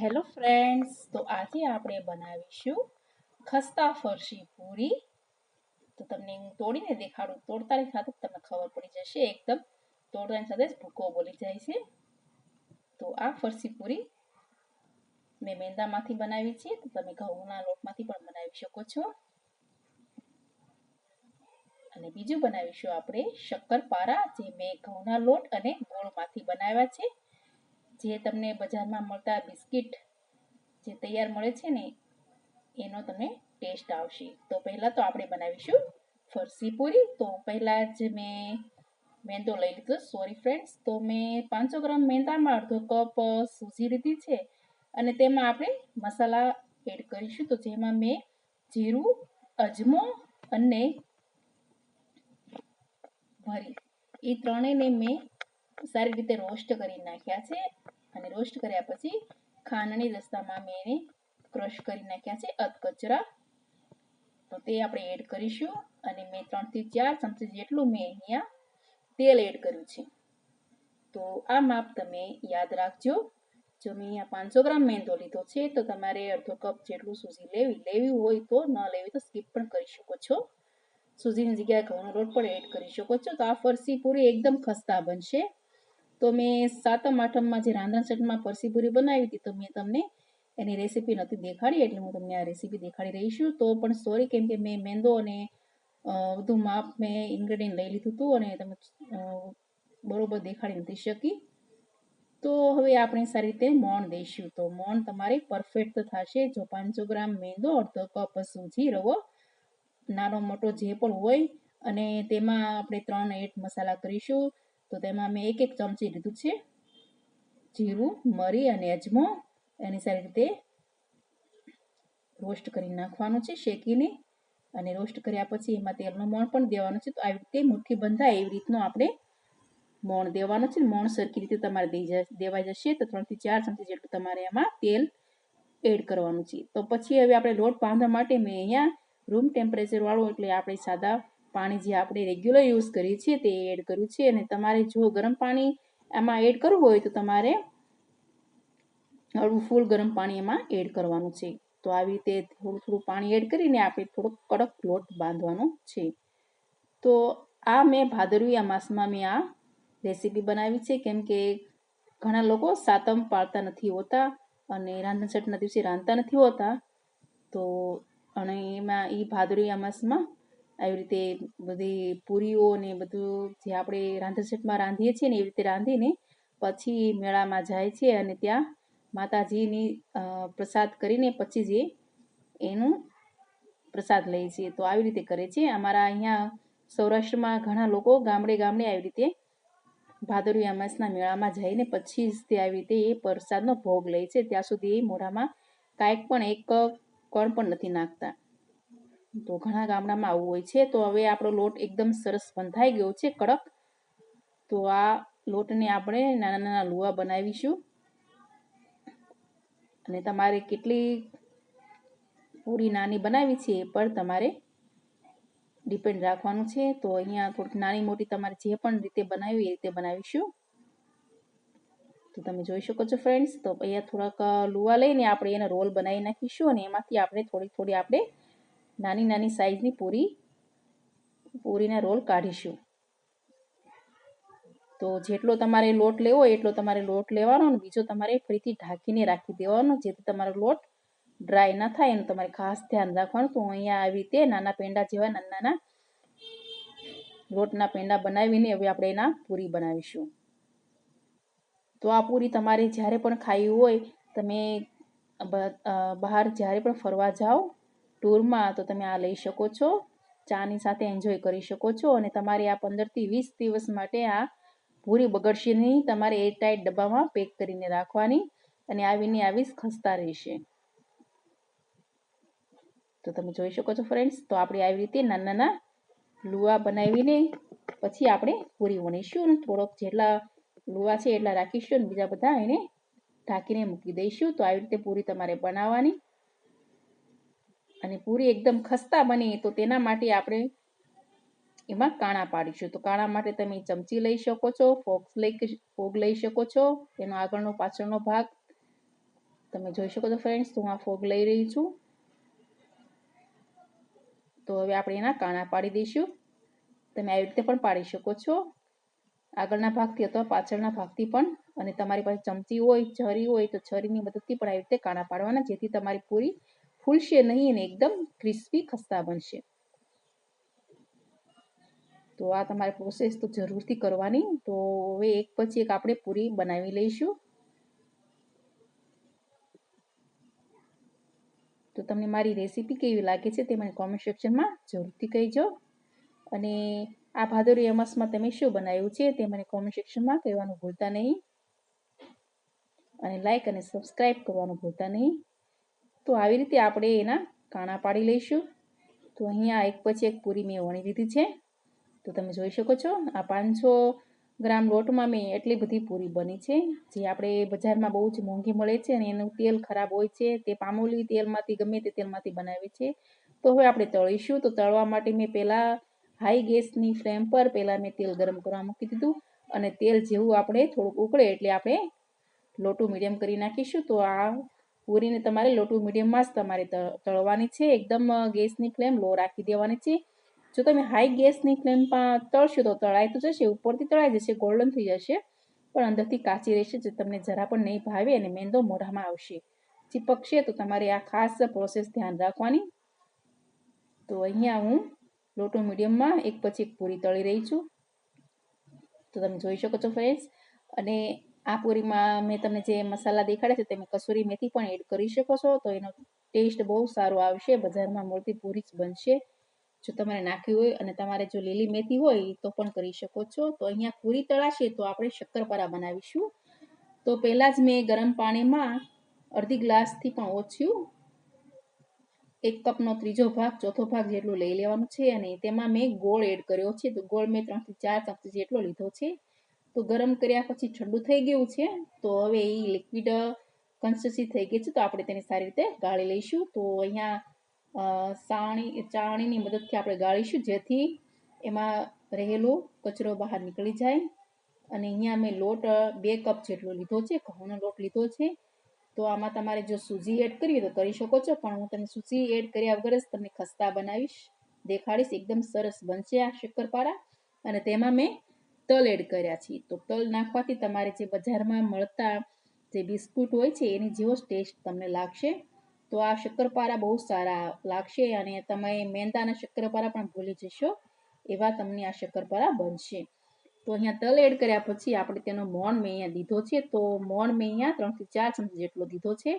Hello friends, તો આજે આપણે બનાવીશું ખસ્તા ફરસી પૂરી. તો તમને હું તોડીને દેખાડું, તોડતાની સાથે તમને ખબર પડી જશે, એકદમ તોડતાની સાથે જ ભૂકો બોલી જાય છે. તો આ ફરસી પૂરી મેં મેંદામાંથી બનાવી છે, તો તમે ઘઉંના લોટમાંથી પણ બનાવી શકો છો. અને બીજું બનાવીશું આપણે શક્કરપારા, જે મેં ઘઉંના લોટ અને ગોળમાંથી બનાવ્યા છે. જે તમને બજારમાં મળતા બિસ્કિટ જે તૈયાર મળે છે ને, એનો તમને ટેસ્ટ આવશે. તો પહેલાં તો આપણે બનાવીશું ફરસી પૂરી. તો પહેલાં જ મેં મેંદો લઈ લીધો. સોરી ફ્રેન્ડ્સ તો મેં પાંચસો ગ્રામ મેંદામાં અડધો કપ સૂજી લીધી છે અને તેમાં આપણે મસાલા એડ કરીશું. તો જેમાં મેં જીરું, અજમો અને ભરી. એ ત્રણેયને મેં સારી રીતે રોસ્ટ કરી નાખ્યા છે. અને રોસ્ટ કર્યા પછી ખાંડની રસ્તામાં મેં એને ક્રશ કરી નાખ્યા છે અધકચરા. તો તે આપણે એડ કરીશું અને મેં ત્રણથી ચાર ચમચી જેટલું મેં અહીંયા તેલ એડ કર્યું છે. તો આ માપ તમે યાદ રાખજો. જો મેં અહીંયા પાંચસો ગ્રામ મેંદો લીધો છે તો તમારે અડધો કપ જેટલું સૂજી લેવી લેવી હોય તો ન લેવી તો સ્કીપ પણ કરી શકો છો. સૂજીની જગ્યાએ ઘઉંનો લોટ પણ એડ કરી શકો છો. તો આ ફરસી પૂરી એકદમ ખસ્તા બનશે. તો મેં સાતમ, આઠમમાં જે રાંધણ સેટમાં પરસી પૂરી બનાવી હતી, તો મેં તમને એની રેસીપી નથી દેખાડી, એટલે હું તમને આ રેસીપી દેખાડી રહી છું. તો પણ સોરી કેમ કે મેં મેંદો અને બધું માપ મેં ઇન્ગ્રેડિયન્ટ લઈ લીધું હતું અને તમે બરોબર દેખાડી નથી શકી. તો હવે આપણે સારી રીતે મોણ દઈશું. તો મોણ તમારે પરફેક્ટ થશે. જો પાંચસો ગ્રામ મેંદો, અડધો કપ સૂજી રવો, નાનો મોટો જે પણ હોય, અને તેમાં આપણે ત્રણ એટ મસાલા કરીશું. તો તેમાં મેં એક એક ચમચી લીધું છે. જીરું, મરી અને અજમો એની સારી રીતે રોસ્ટ કરી નાખવાનું છે, શેકીને અને રોસ્ટ કર્યા પછી એમાં તેલનું મોણ પણ દેવાનું છે. તો આવી રીતે મુઠ્ઠી બંધાય એવી રીતનું આપણે મોણ દેવાનું છે. મોણ સરખી રીતે તમારે દઈ દેવાઈ જશે તો ત્રણથી ચાર ચમચી જેટલું તમારે એમાં તેલ એડ કરવાનું છે. તો પછી હવે આપણે લોટ બાંધવા માટે મેં અહીંયા રૂમ ટેમ્પરેચર વાળું એટલે આપણે સાદા પાણી જે આપણે રેગ્યુલર યુઝ કરીએ છીએ તે એડ કર્યું છે અને તમારે જો ગરમ પાણી એમાં એડ કરવું હોય તો તમારે હળવું ફૂલ ગરમ પાણી એમાં એડ કરવાનું છે. તો આવી રીતે થોડું થોડું પાણી એડ કરીને આપણે થોડો કડક લોટ બાંધવાનો છે. તો આ મેં ભાદરવી માસમાં મેં આ રેસીપી બનાવી છે. કેમ કે ઘણા લોકો સાતમ પાળતા નથી હોતા અને રાંધણ છઠના દિવસે રાંધતા નથી હોતા. તો અને એમાં એ ભાદરવી અમાસમાં આવી રીતે બધી પૂરીઓ ને બધું જે આપણે રાંધણસેટમાં રાંધીએ છીએ ને એવી રીતે રાંધીને પછી મેળામાં જાય છે અને ત્યાં માતાજીની પ્રસાદ કરીને પછી જે એનું પ્રસાદ લે છે. તો આવી રીતે કરે છે. અમારા અહીંયા સૌરાષ્ટ્રમાં ઘણા લોકો ગામડે ગામડે આવી રીતે ભાદરવી અમાસના મેળામાં જઈને પછી જ તે આવી રીતે એ પ્રસાદનો ભોગ લે છે. ત્યાં સુધી એ મોઢામાં કાંઈક પણ એક કણ પણ નથી નાખતા. તો ઘણા ગામડામાં આવું હોય છે. તો હવે આપણો લોટ એકદમ સરસ બંધાઈ ગયો છે, કડક. તો આ લોટને આપણે નાના નાના લુવા બનાવીશું. અને તમારે કેટલી પૂરી નાની બનાવી છે એ પર તમારે ડિપેન્ડ રાખવાનું છે. તો અહીંયા થોડીક નાની મોટી તમારે જે પણ રીતે બનાવી એ રીતે બનાવીશું. તો તમે જોઈ શકો છો ફ્રેન્ડ્સ, તો અહીંયા થોડાક લુવા લઈને આપણે એને રોલ બનાવી નાખીશું અને એમાંથી આપણે થોડી થોડી આપણે નાની નાની સાઈઝની પૂરી પૂરીના રોલ કાઢીશું. તો જેટલો તમારે લોટ લેવો એટલો તમારે લોટ લેવાનો અને બીજો તમારે ફરીથી ઢાંકીને રાખી દેવાનો. જેથી તમારો લોટ ડ્રાય ના થાય એનું તમારે ખાસ ધ્યાન રાખવાનું. તો અહીંયા આવી રીતે નાના પેંડા જેવા નાના નાના લોટના પેંડા બનાવીને હવે આપણે એના પૂરી બનાવીશું. તો આ પૂરી તમારે જ્યારે પણ ખાવી હોય તમે બહાર જ્યારે પણ ફરવા જાઓ ટૂરમાં તો તમે આ લઈ શકો છો. ચાની સાથે એન્જોય કરી શકો છો અને તમારે આ પંદરથી વીસ દિવસ માટે આ પૂરી બગડશે નહીં તમારે એરટાઈટ ડબ્બામાં પેક કરીને રાખવાની અને આવીને આવી ખસતા રહેશે. તો તમે જોઈ શકો છો ફ્રેન્ડ્સ તો આપણે આવી રીતે નાના નાના લુવા બનાવીને પછી આપણે પૂરી વણીશું અને થોડોક જેટલા લુવા છે એટલા રાખીશું અને બીજા બધા એને ઢાંકીને મૂકી દઈશું. તો આવી રીતે પૂરી તમારે બનાવવાની. અને પૂરી એકદમ ખસ્તા બને, તો તેના માટે આપણે એમાં કાણા પાડીશું. તો કાણા માટે તમે ચમચી લઈ શકો છો, ફોક્સ લઈ ફોગ લઈ શકો છો એનો આગળનો પાછળનો ભાગ. તમે જોઈ શકો છો ફ્રેન્ડ્સ હું આ ફોગ લઈ રહી છું. તો હવે આપણે એના કાણા પાડી દઈશું. તમે આવી રીતે પણ પાડી શકો છો. આગળના ભાગથી અથવા પાછળના ભાગથી પણ, અને તમારી પાસે ચમચી હોય છરી હોય, તો છરીની મદદથી પણ આવી રીતે કાણા પાડવાના, જેથી તમારી પૂરી ફૂલશે નહીં અને એકદમ ક્રિસ્પી ખસ્તા બનશે તો આ તમારે પ્રોસેસ તો જરૂરથી કરવાની તો હવે એક પછી એક આપણે પૂરી બનાવી લઈશું તો તમને મારી રેસીપી કેવી લાગે છે તે મને કોમેન્ટ સેક્શનમાં જરૂરથી કહેજો અને આ ભાદરવી અમાસમાં તમે શું બનાવ્યું છે તે મને કોમેન્ટ સેક્શનમાં કહેવાનું ભૂલતા નહીં અને લાઇક અને સબસ્ક્રાઈબ કરવાનું ભૂલતા નહીં તો આવી રીતે આપણે એના કાણા પાડી લઈશું. તો અહીંયા એક પછી એક પૂરી મેં વણી લીધી છે. તો તમે જોઈ શકો છો, આ પાંચસો ગ્રામ લોટમાં મેં એટલી બધી પૂરી બની છે. જે આપણે બજારમાં બહુ જ મોંઘી મળે છે અને એનું તેલ ખરાબ હોય છે, તે પામોલી તેલમાંથી ગમે તે તેલમાંથી બનાવે છે. તો હવે આપણે તળીશું. તો તળવા માટે મેં પહેલાં હાઈ ગેસની ફ્લેમ પર પહેલાં મેં તેલ ગરમ કરવા મૂકી દીધું અને તેલ જેવું આપણે થોડુંક ઉકળે એટલે આપણે લોટું મીડિયમ કરી નાખીશું. તો આ પૂરીને તમારે લોટું મીડિયમમાં જ તમારે તળવાની છે. એકદમ ગેસની ફ્લેમ લો રાખી દેવાની છે. જો તમે હાઈ ગેસની ફ્લેમમાં તળશો તો તળાઈ તો જશે, ઉપરથી તળાઈ જશે, ગોલ્ડન થઈ જશે, પણ અંદરથી કાચી રહેશે જે તમને જરા પણ નહીં ભાવે અને મેંદો મોઢામાં આવશે. ચીપકશે તો તમારે આ ખાસ પ્રોસેસ ધ્યાન રાખવાની. તો અહીંયા હું લોટો મીડિયમમાં, એક પછી એક પૂરી તળી રહી છું. તો તમે જોઈ શકો છો ફ્રેન્ડ્સ. અને આ પૂરીમાં મેં તમને જે મસાલા દેખાડ્યા છે તમે કસૂરી મેથી પણ એડ કરી શકો છો. તો એનો ટેસ્ટ બહુ સારો આવશે, બજારમાં મળતી પૂરી જ બનશે. જો તમારે નાખવી હોય અને તમારે જો લીલી મેથી હોય તો પણ કરી શકો છો. તો અહીંયા પૂરી તળાશે તો આપણે શક્કરપારા બનાવીશું. તો પહેલાં જ મેં ગરમ પાણીમાં અડધી ગ્લાસથી પણ ઓછું એક કપનો ત્રીજો ભાગ, ચોથો ભાગ જેટલું લઈ લેવાનું છે અને તેમાં મેં ગોળ એડ કર્યો છે. તો ગોળ મેં ત્રણથી ચાર ચમચી જેટલો લીધો છે. તો ગરમ કર્યા પછી ઠંડુ થઈ ગયું છે, તો હવે એ લિક્વિડ કન્સિસ્ટન્સી થઈ ગઈ છે, તો આપણે તેને સારી રીતે ગાળી લઈશું. તો અહીંયા સાણી, ચાણીની મદદથી આપણે ગાળીશું, જેથી એમાં રહેલો કચરો બહાર નીકળી જાય. અને અહીંયા મેં લોટ, બે કપ જેટલો લીધો છે, ઘઉંનો લોટ લીધો છે. તો આમાં તમારે જો સૂજી એડ કરવી તો કરી શકો છો, પણ હું તમને સૂજી એડ કર્યા વગર જ તમને ખસ્તા બનાવીશ, દેખાડીશ, એકદમ સરસ બનશે આ શક્કરપારા અને તેમાં મેં તલ એડ કર્યા છે. તો તલ નાખવાથી તમારે જે બજારમાં મળતા જે બિસ્કુટ હોય છે, એની જેવો ટેસ્ટ તમને લાગશે. તો આ શક્કરપારા બહુ સારા લાગશે અને તમે મેંદાના શક્કરપારા પણ ભૂલી જશો, એવા તમને આ શક્કરપારા બનશે. તો અહીંયા તલ એડ કર્યા પછી આપણે તેનો મોણ મેં અહીંયા દીધો છે. તો મોણ મેં અહીંયા ત્રણથી ચાર ચમચી જેટલો દીધો છે.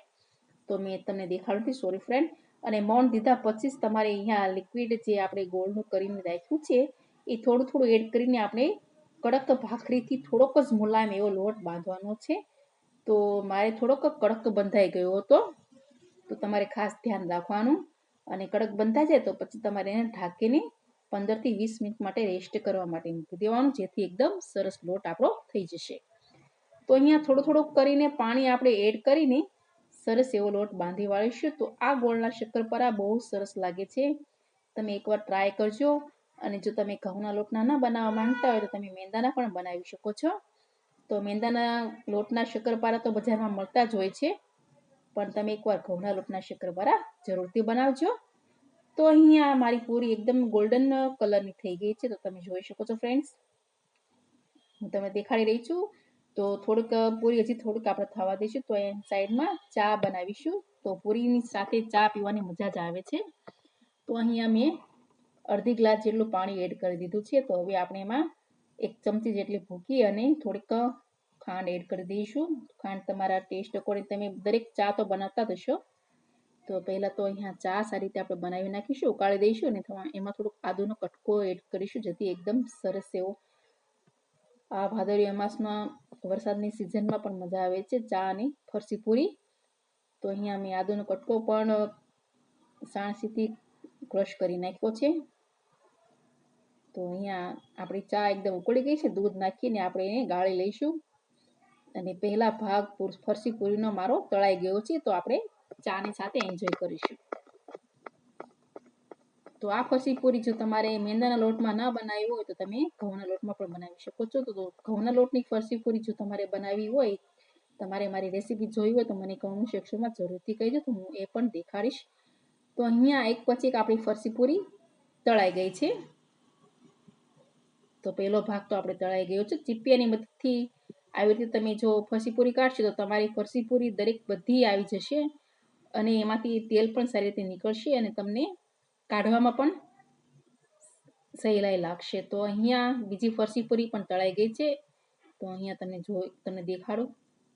તો મેં તમને દેખાડું સોરી ફ્રેન્ડ. અને મોણ દીધા પછી જ તમારે અહીંયા લિક્વિડ જે આપણે ગોળનું કરીને રાખ્યું છે, એ થોડું થોડું એડ કરીને આપણે કડક ભાખરીથી થોડોક જ મુલાયમ એવો લોટ બાંધવાનો છે. તો મારે થોડોક કડક બંધાઈ ગયો હતો. તો તમારે ખાસ ધ્યાન રાખવાનું. અને કડક બંધાઈ જાય તો પછી તમારે એને ઢાંકીને પંદરથી વીસ મિનિટ માટે રેસ્ટ કરવા માટે મૂકી દેવાનું, જેથી એકદમ સરસ લોટ આપણો થઈ જશે. તો અહીંયા થોડું થોડુંક કરીને પાણી આપણે એડ કરીને સરસ એવો લોટ બાંધી વાળીશું. તો આ ગોળના શક્કરપારા બહુ સરસ લાગે છે. તમે એકવાર ટ્રાય કરજો. અને જો તમે ઘઉંના લોટના ના બનાવવા માંગતા હોય તો તમે મેંદાના પણ બનાવી શકો છો. તો મેંદાના લોટના શક્કરપારા તો બજારમાં મળતા જ હોય છે. પણ તમે એકવાર ઘઉંના લોટના શક્કરપારા જરૂરથી બનાવજો. તો અહીંયા મારી પૂરી એકદમ ગોલ્ડન કલરની થઈ ગઈ છે. તો તમે જોઈ શકો છો ફ્રેન્ડ્સ હું તમને દેખાડી રહી છું. તો થોડુંક પૂરી હજી થોડુંક આપણે થવા દઈશું. તો એની સાઈડમાં ચા બનાવીશું. તો પૂરીની સાથે ચા પીવાની મજા જ આવે છે. તો અહીંયા મેં અડધી ગ્લાસ જેટલું પાણી એડ કરી દીધું છે. તો હવે આપણે એમાં એક ચમચી જેટલી ભૂકી અને થોડીક ખાંડ એડ કરી દઈશું. ખાંડ તમારા ટેસ્ટ અકોર્ડિંગ તમે દરેક ચા તો બનાવતા જ હશો. તો પહેલાં તો અહીંયા ચા સારી રીતે આપણે બનાવી નાખીશું, ઉકાળી દઈશું અને એમાં થોડુંક આદુનો કટકો એડ કરીશું જેથી એકદમ સરસ એવો આ ભાદરવી અમાસમાં વરસાદની સિઝનમાં પણ મજા આવે છે ચા અને ફરસી પૂરી. તો અહીંયા મેં આદુનો કટકો પણ સાણસીથી ક્રશ કરી નાખ્યો છે. તો અહીંયા આપણી ચા એકદમ ઉકળી ગઈ છે. દૂધ નાખીને આપણે એને ગાળી લઈશું. અને પહેલા ભાગ ફરસી પૂરીનો મારો તળાઈ ગયો છે, તો આપણે ચાની સાથે એન્જોય કરીશું. તો આ ફરસી પૂરી જો તમારે મેંદાના લોટમાં ના બનાવી હોય તો તમે ઘઉંના લોટમાં પણ બનાવી શકો છો. તો ઘઉંના લોટની ફરસી પૂરી જો તમારે બનાવી હોય, તમારે મારી રેસીપી જોઈ હોય તો મને કમેન્ટ સેક્શનમાં જરૂરથી કહેજો, તો હું એ પણ દેખાડીશ. તો અહીંયા એક પછી એક આપણી ફરસી પૂરી તળાઈ ગઈ છે. તો પહેલો ભાગ તો આપણે તળાઈ ગયો છે. ચીપિયાની મદદથી આવી રીતે તમે જો ફરસી પૂરી કાઢશો તો તમારી ફરસી પૂરી દરેક બધી આવી જશે અને એમાંથી તેલ પણ સારી રીતે નીકળશે અને તમને કાઢવામાં પણ સહેલાઈ લાગશે. તો અહીંયા બીજી ફરસી પૂરી પણ તળાઈ ગઈ છે. તો અહીંયા તમને જો, તમને દેખાડો.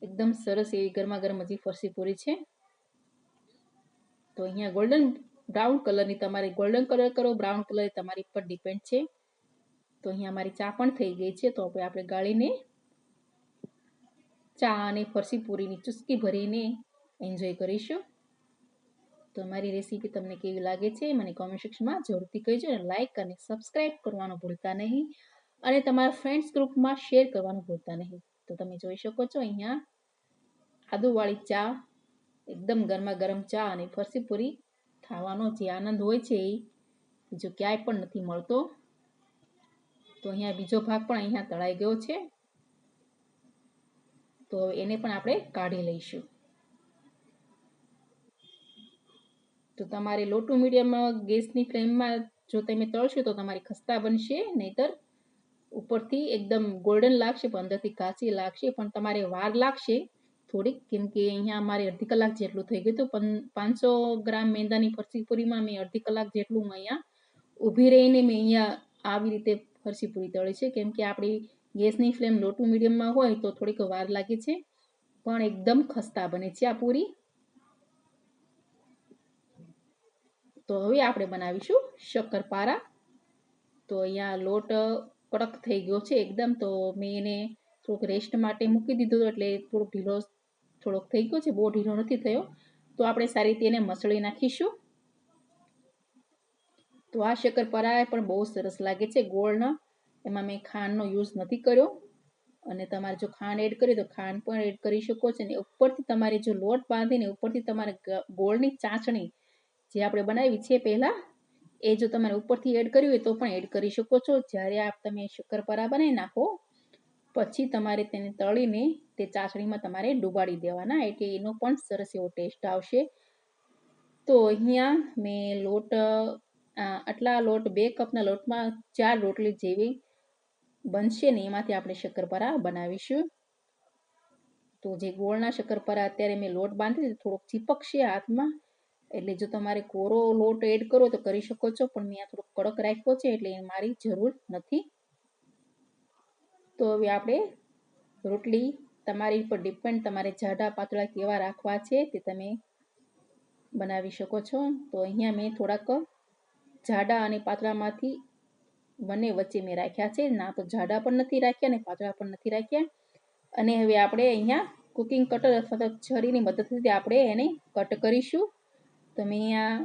એકદમ સરસ એવી ગરમા ગરમ હજી ફરસી પૂરી છે. તો અહીંયા ગોલ્ડન બ્રાઉન કલરની તમારે ગોલ્ડન કલર કરો બ્રાઉન કલર તમારી પર ડિપેન્ડ છે. તો અહીંયા મારી ચા પણ થઈ ગઈ છે, તો આપણે આપણે ગાળીને ચા અને ફરસી પૂરીની ચુસ્કી ભરીને એન્જોય કરીશું. તો મારી રેસીપી તમને કેવી લાગે છે, મને કોમેન્ટ સેક્શનમાં જરૂરથી કહેજો અને લાઇક અને સબસ્ક્રાઇબ કરવાનું ભૂલતા નહીં. અને તમારા ફ્રેન્ડ્સ ગ્રુપમાં શેર કરવાનું ભૂલતા નહીં. તો તમે જોઈ શકો છો અહીંયા આદુવાળી ચા, એકદમ ગરમા ગરમ ચા અને ફરસી પૂરી ખાવાનો જે આનંદ હોય છે એ, બીજો ક્યાંય પણ નથી મળતો. તો અહીંયા બીજો ભાગ પણ અહીંયા તળાઈ ગયો છે. તો એને પણ આપણે કાઢી લઈશું. તો તમારે લોટું મીડિયમ ગેસની ફ્લેમમાં જો તમે તળશો તો તમારી ખસ્તા બનશે, નહીતર ઉપરથી એકદમ ગોલ્ડન લાગશે પણ અંદરથી કાચી લાગશે, પણ તમારે વાર લાગશે. થોડીક, કેમ કે અહીંયા અમારે અડધી કલાક જેટલું થઈ ગયું હતું પણ પાંચસો ગ્રામ મેંદાની ફરસી પૂરીમાં મેં અડધી કલાક જેટલું અહીંયા ઊભી રહીને મેં અહીંયા આવી રીતે ફરસી પૂરી તળી છે. કેમ કે આપણી ગેસની ફ્લેમ લો ટુ મીડિયમમાં હોય તો થોડીક વાર લાગે છે. પણ એકદમ ખસ્તા બને છે આ પૂરી. તો હવે આપણે બનાવીશું શક્કરપારા. તો અહીંયા લોટ કડક થઈ ગયો છે એકદમ. તો મેં એને થોડુંક રેસ્ટ માટે મૂકી દીધો હતો એટલે થોડોક ઢીલો થોડોક થઈ ગયો છે. બહુ ઢીલો નથી થયો. તો આપણે સારી રીતે એને મસળી નાખીશું. તો આ શક્કરપારા પણ બહુ સરસ લાગે છે ગોળનો. એમાં મેં ખાંડનો યુઝ નથી કર્યો. અને તમારે જો ખાંડ એડ કરી તો ખાંડ પણ એડ કરી શકો છો. અને ઉપરથી તમારે જો લોટ બાંધીને ઉપરથી તમારે ગોળની ચાસણી જે આપણે બનાવી છે પહેલાં, એ જો તમારે ઉપરથી એડ કર્યું હોય તો પણ એડ કરી શકો છો. જ્યારે આપ તમે શક્કરપારા બનાવી નાખો, પછી તમારે તેને તળીને તે ચાસણીમાં તમારે ડૂબાડી દેવાના. એટલે એનો પણ સરસ એવો ટેસ્ટ આવશે. તો અહીંયા મેં લોટ આટલા લોટ, બે કપના લોટમાં ચાર રોટલી જેવી બનશે ને એમાંથી આપણે શક્કરપારા બનાવીશું. તો જે ગોળના શક્કરપારા અત્યારે મેં લોટ બાંધી થોડોક ચીપકશે હાથમાં. એટલે જો તમારે કોરો લોટ એડ કરો તો કરી શકો છો, પણ મેં આ થોડોક કડક રાખ્યો છે, એટલે મારી જરૂર નથી. તો હવે આપણે રોટલી તમારી પર ડિપેન્ડ, તમારે જાડા પાતળા કેવા રાખવા છે તે તમે બનાવી શકો છો. તો અહીંયા મેં થોડાક જાડા અને પાતળામાંથી બંને વચ્ચે મેં રાખ્યા છે. ના, તો જાડા પણ નથી રાખ્યા અને પાતળા પણ નથી રાખ્યા. અને હવે આપણે અહીંયા કુકિંગ કટર અથવા તો છરીની મદદથી આપણે એને કટ કરીશું. તો મેં અહીંયા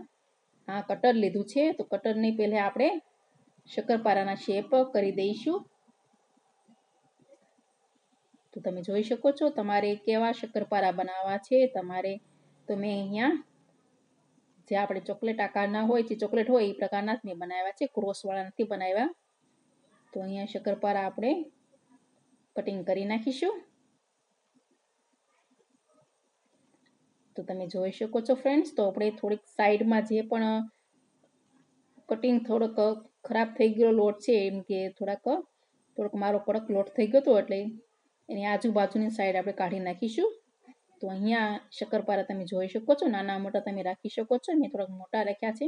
આ કટર લીધું છે. તો કટરની પહેલાં આપણે શક્કરપારાના શેપ કરી દઈશું. તો તમે જોઈ શકો છો, તમારે કેવા શક્કરપારા બનાવવા છે. તમારે, તો મેં અહીંયા જે આપણે ચોકલેટ આકારના હોય, જે ચોકલેટ હોય, એ પ્રકારના જ મેં બનાવ્યા છે. ક્રોસવાળા નથી બનાવ્યા. તો અહીંયા શક્કરપારા આપણે કટિંગ કરી નાખીશું. તો તમે જોઈ શકો છો ફ્રેન્ડ્સ, તો આપણે થોડીક સાઈડમાં જે પણ કટિંગ થોડોક ખરાબ થઈ ગયો લોટ છે, એમ કે થોડાક થોડોક મારો કડક લોટ થઈ ગયો હતો એટલે એની આજુબાજુની સાઈડ આપણે કાઢી નાખીશું. તો અહીંયા શક્કરપારા તમે જોઈ શકો છો. નાના મોટા તમે રાખી શકો છો. મેં થોડાક મોટા રાખ્યા છે.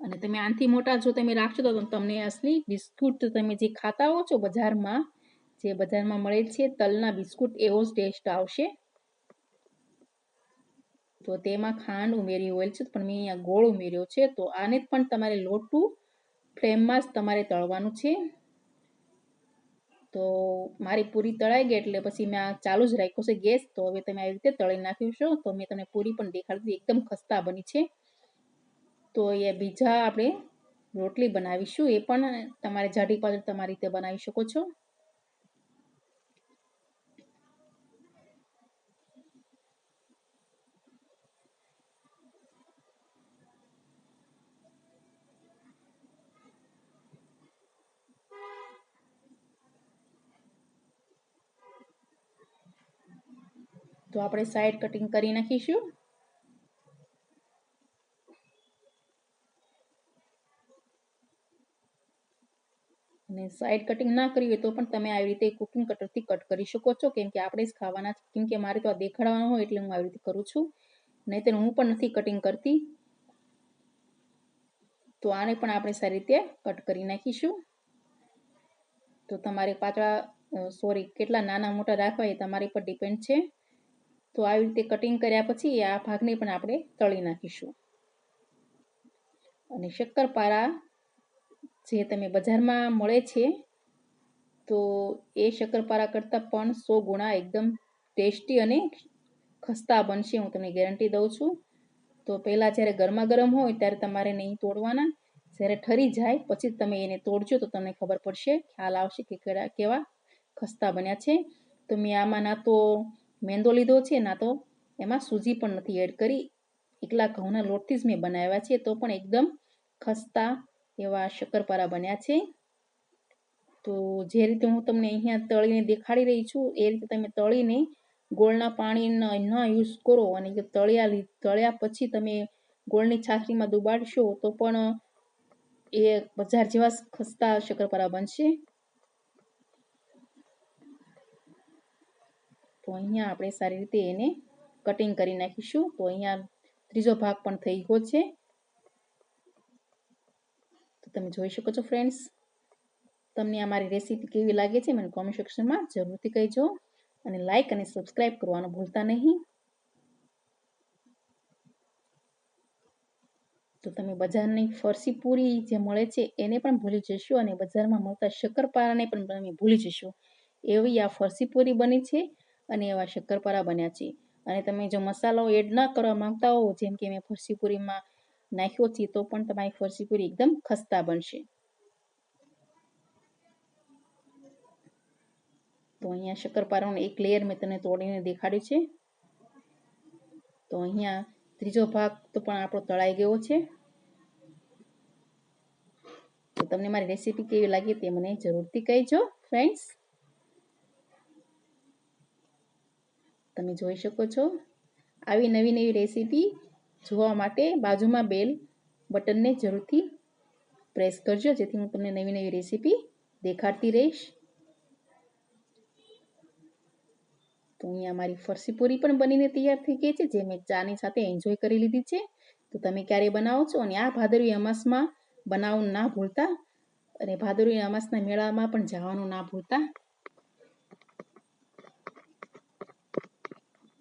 અને તમે આનાથી મોટા જો તમે રાખશો તો તમને અસલી બિસ્કુટ તમે જે ખાતા હો છો બજારમાં, જે બજારમાં મળે છે તલના બિસ્કુટ, એવો જ ટેસ્ટ આવશે. તો તેમાં ખાંડ ઉમેરી હોય છે, પણ મેં અહીંયા ગોળ ઉમેર્યો છે. તો આને પણ તમારે લોટું ફ્લેમમાં જ તમારે તળવાનું છે. તો મારી પૂરી તળાઈ ગઈ એટલે પછી મેં ચાલુ જ રાખ્યો છે ગેસ. તો હવે તમે આવી રીતે તળી નાખ્યું છો તો મેં તમને પૂરી પણ દેખાડતી એકદમ ખસ્તા બની છે. તો એ બીજા આપણે રોટલી બનાવીશું. એ પણ તમારે જાડી પાતળી તમારી રીતે બનાવી શકો છો. તો આપણે સાઈડ કટિંગ કરી નાખીશું. અને સાઈડ કટિંગ ના કરી હોય તો પણ તમે આવી રીતે કુકિંગ કટરથી કટ કરી શકો છો. કેમ કે આપણે જ ખાવાના કેમ કે મારે તો આ દેખાડવાનું હોય એટલે હું આવી રીતે કરું છું. નહીંતર હું પણ નથી કટિંગ કરતી. તો આને પણ આપણે સારી રીતે કટ કરી નાખીશું. તો તમારે પાછળ સોરી કેટલા નાના મોટા રાખવા એ તમારી પર ડિપેન્ડ છે. તો આવી રીતે કટિંગ કર્યા પછી આ ભાગને પણ આપણે તળી નાખીશું. અને શક્કરપારા જે તમે બજારમાં મળે છે, તો એ શક્કરપારા કરતાં પણ સો ગુણા એકદમ ટેસ્ટી અને ખસ્તા બનશે, હું તમને ગેરંટી દઉં છું. તો પહેલાં જ્યારે ગરમા ગરમ હોય ત્યારે તમારે નહીં તોડવાના. જ્યારે ઠરી જાય પછી તમે એને તોડજો, તો તમને ખબર પડશે, ખ્યાલ આવશે કે કેવા ખસ્તા બન્યા છે. તો મેં આમાં ના તો મેંદો લીધો છે, ના તો એમાં સૂજી પણ નથી એડ કરી. એકલા ઘઉંના લોટથી જ મેં બનાવ્યા છે, તો પણ એકદમ ખસ્તા એવા શક્કરપારા બન્યા છે. તો જે રીતે હું તમને અહીંયા તળીને દેખાડી રહી છું, એ રીતે તમે તળીને ગોળના પાણી ન યુઝ કરો અને તળ્યા તળ્યા પછી તમે ગોળની છાશડીમાં ડુબાડશો તો પણ એ બજાર જેવા ખસ્તા શક્કરપારા બનશે. તો અહીંયા આપણે સારી રીતે એને કટિંગ કરી નાખીશું. તો અહીંયા ત્રીજો ભાગ પણ થઈ ગયો છે. તો તમે જોઈ શકો છો ફ્રેન્ડ્સ તમને આ મારી રેસીપી કેવી લાગે છે મને કોમેન્ટ સેક્શનમાં જરૂરથી કહેજો અને લાઇક અને સબસ્ક્રાઈબ કરવાનું ભૂલતા નહીં. તો તમે બજારની ફરસી પૂરી જે મળે છે એને પણ ભૂલી જશો અને બજારમાં મળતા શક્કરપારાને પણ તમે ભૂલી જશો. એવી આ ફરસી પૂરી બની છે. અને એવા શક્કરપારા બન્યા છે. અને તમે જો મસાલો એડ ના કરવા માંગતા હો, જેમ કે મેં ફરસીપુરીમાં નાખ્યો છે, તો પણ તમારી ફરસીપુરી એકદમ ખસ્તા બનશે. તો અહીંયા શક્કરપારાનો એક લેયર મેં તને તોડીને દેખાડ્યું છે. તો અહીંયા ત્રીજો ભાગ તો પણ આપણો તળાઈ ગયો છે. તો તમને મારી રેસીપી કેવી લાગી તે મને જરૂરથી કહેજો ફ્રેન્ડ્સ તમે જોઈ શકો છો. આવી નવી નવી રેસીપી જોવા માટે બાજુમાં બેલ બટનને જરૂરથી પ્રેસ કરજો, જેથી હું તમને નવી નવી રેસીપી દેખાડતી રહીશ. તો અહીંયા મારી ફરસી પૂરી પણ બનીને તૈયાર થઈ ગઈ છે, જે મેં ચાની સાથે એન્જોય કરી લીધી છે. તો તમે ક્યારે બનાવો છો અને આ ભાદરવી અમાસમાં બનાવવાનું ના ભૂલતા અને ભાદરવી અમાસના મેળામાં પણ જવાનું ના ભૂલતા.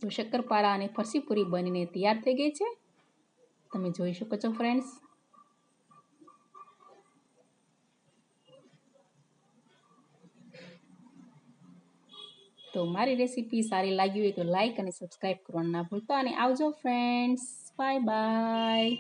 તો શક્કરપારા અને ફરસી બનીને તૈયાર થઈ ગઈ છે. તમે જોઈ શકો છો ફ્રેન્ડ્સ. તો મારી રેસીપી સારી લાગી હોય તો લાઈક અને સબસ્ક્રાઈબ કરવાનું ના ભૂલતા અને આવજો ફ્રેન્ડ્સ. Bye bye.